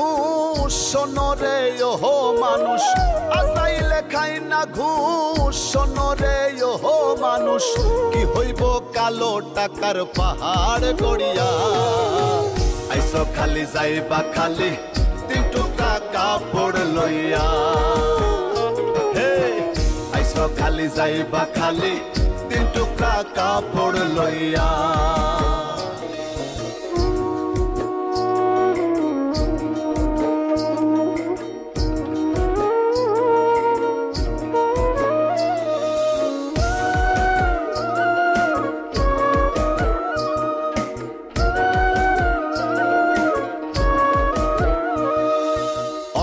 ঘুষ শোনরে ওহো মানুষ। আজাইলে খাই না ঘুষ শোনরে ওহো মানুষ। কি হইব কালো টাকার পাহাড় গড়িয়া? আইসো খালি যাইবা খালি, তিন টুকরা কাপড় লইয়া। হে, আইসো খালি যাইবা খালি, তিন টুকরা কাপড় লইয়া।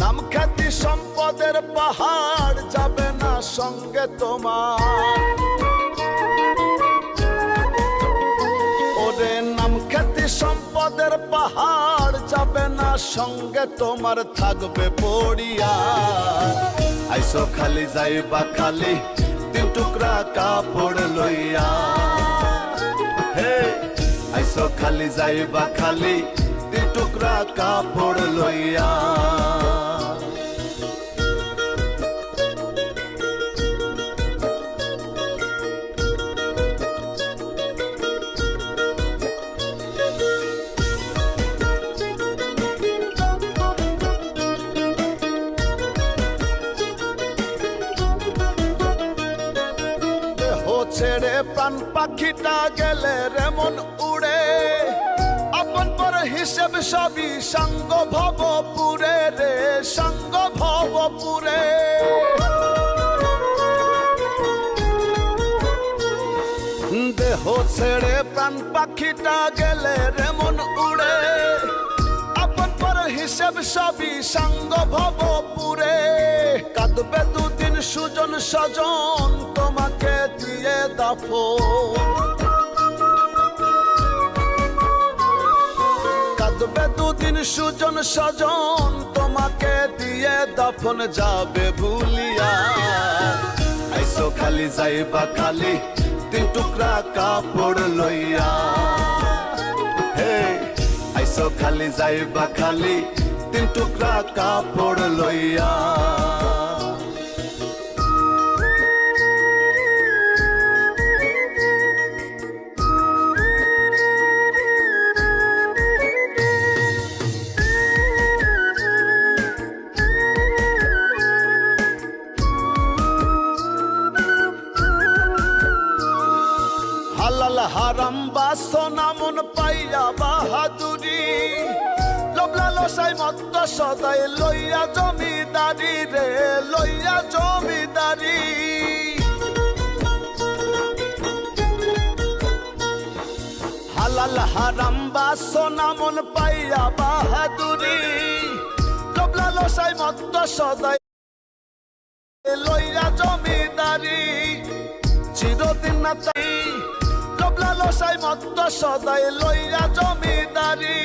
নাম খ্যাতি সম্পদের পাহাড় যাবে না সঙ্গে তোমার। ওরে নাম খ্যাতি সম্পদের পাহাড় যাবে না সঙ্গে তোমার থাকবে পড়িয়া। আইসো খালি যাইবা খালি তিন টুকরা কাপড় লইয়া। হে, আইসো খালি যাইবা খালি তিন টুকরা কাপড় লইয়া। ছেড়ে প্রাণ পাখিটা গেলে রেমন উড়ে। আপন পর হিসেব সবই সঙ্গ ভব পুরে রে, সঙ্গ ভব পুরে দেহ ছেড়ে প্রাণ পাখিটা গেলে রে মন উড়ে। আপন পর হিসেব সবই সঙ্গ ভব পুরে কাঁদবে দুদিন সুজন সজন তোমাকে দিয়ে দাফন। কাঁদবে দুদিন সুজন সজন তোমাকে দিয়ে দফন যাবে ভুলিয়া। আইসো খালি যাইবা খালি, তিন টুকরা কাপড় লইয়া। হে, আইসো খালি যাইবা খালি, তিন টুকরা কাপড় লইয়া। হারাম বাসনা মন পাইয়া বাহাদুরি। লবলা লসাই মত্ত সদাই লইয়া জমিদারি রে, লইয়া জমিদারি। হালাল হারাম বাসনা মন পাইয়া বাহাদুরি। লবলা লসাই মত্ত সদাই লইয়া জমিদারি। চিরদিন না ডবলা মত্ত সদাই লইয়া জমিদারি।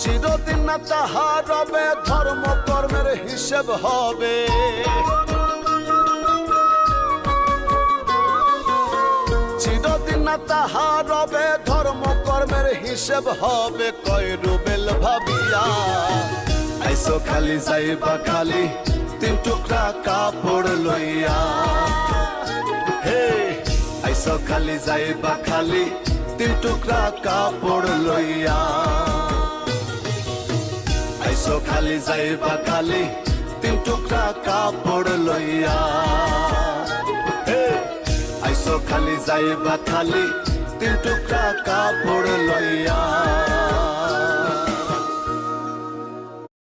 চিরদিন না তাহার রবে ধর্ম কর্মের হিসেব হবে। চিরদিন না তাহার রবে ধর্ম কর্মের হিসেব হবে, কয় রুবেল ভাবিয়া। আইসো খালি যাইবা খালি, তিন টুকরা কাপড় লইয়া। খালি যাইবা খালি, তিন টুকরা কাপড় লইয়া। আইসো খালি যাইবা খালি, তিন টুকরা কাপড় লইয়া। আইসো খালি যাইবা খালি, তিন টুকরা কাপড় লইয়া।